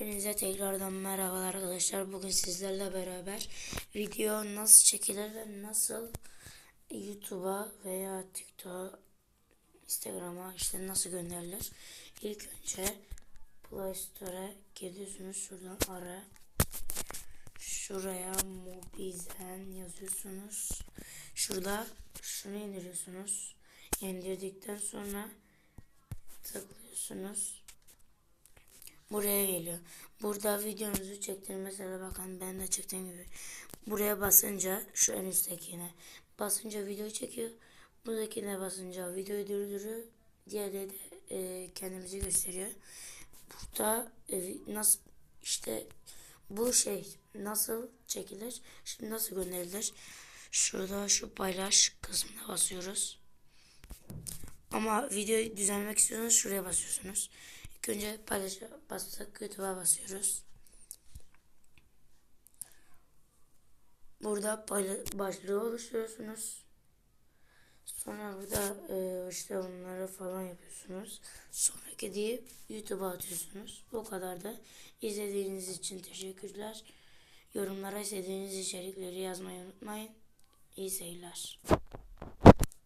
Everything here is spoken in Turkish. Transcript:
Hepinize tekrardan merhabalar arkadaşlar. Bugün sizlerle beraber video nasıl çekilir ve nasıl YouTube'a veya TikTok'a, Instagram'a işte nasıl gönderilir. İlk önce Play Store'a geliyorsunuz. Şuradan ara. Şuraya Mobizen yazıyorsunuz. Şurada şunu indiriyorsunuz. İndirdikten sonra tıklıyorsunuz buraya geliyor. Burada videonuzu çektin mesela bakın ben de çektiğim gibi. Buraya basınca şu en üsttekine basınca video çekiyor. Buradakine basınca videoyu durduruyor. Diğeri de e, kendimizi gösteriyor. Burada e, nasıl işte bu şey nasıl çekilir? Şimdi nasıl gönderilir? Şurada şu paylaş kısmına basıyoruz. Ama videoyu düzenlemek istiyorsanız şuraya basıyorsunuz. İlk önce paylaşa bastık. YouTube'a basıyoruz. Burada başlığı oluşturuyorsunuz. Sonra burada e, işte onları falan yapıyorsunuz. Sonraki deyip YouTube'a atıyorsunuz. Bu kadar da izlediğiniz için teşekkürler. Yorumlara istediğiniz içerikleri yazmayı unutmayın. İyi seyirler.